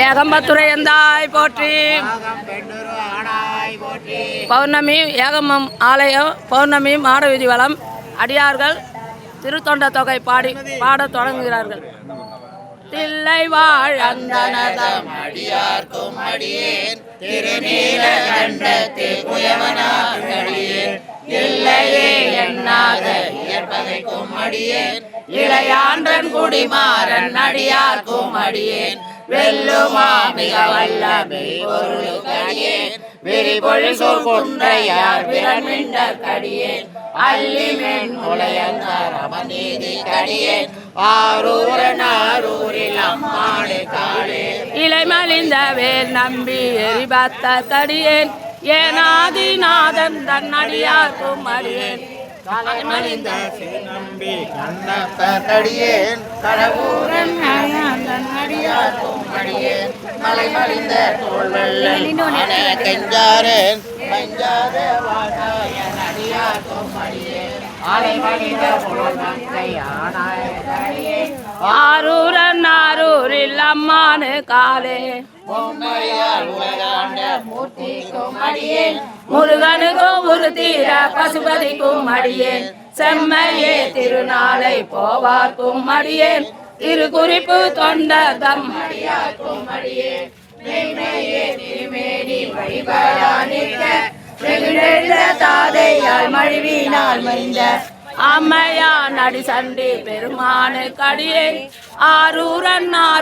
ஏகம்பத்துறை எந்தாய் போற்றி. பௌர்ணமி ஏகமம் ஆலயம் பௌர்ணமி மாட வீதி வளம் அடியார்கள் திருத்தொண்ட தொகை பாடி பாடத் தொடங்குகிறார்கள். தில்லை வாழ் அந்தனதம் அடியார்க்கும் அடியேன். திருநீல கண்டத்தில் குயவனாகடியேன் இல்லையே எண்ணாத இயற்பதைக்கும் அடியேன். இளையாண்டன் குடிமாறன் அடியார்க்கும் அடியேன். வெல்லுமா? மிக வல்லமை பொருளுக்கடியேன் விரிபொழி சொல் கொன்றையார் விரமிண்ட கடியேன். அல்லிமென் முளையங்கார் அமநீதி கடியேன். ஆரூரன் ஆரூரில் அம்மாடு காளே. இலை வேல் நம்பி எரிபாத்த கடியேன். ஏனாதிநாதன் தன் அடியார்க்கும் அடியேன் கலைமலிந்த நம்பி கண்ணத்த கடியேன். கடவுரன் தன் அடியார்க்கும் மலை மலிந்த தோல் கெஞ்சாரேன் பஞ்சாத வாசாயன் அடியார்க்கும் அடியேன் அலை மலிந்த அம்மானு காலே பொம்மையால் உலகாண்ட மூர்த்திக்கும் அடியேன் முருகனுக்கும் ஒரு தீர பசுபதிக்கும் அடியேன் செம்மையே திருநாளை போவார்க்கும் அடியேன் திரு குறிப்பு அடியார்க்கும் அடியேன் தாதையால் மழிவினால் மறிந்த அம்மையான் அடி சண்டி பெருமானு கடியே ஆரூரன்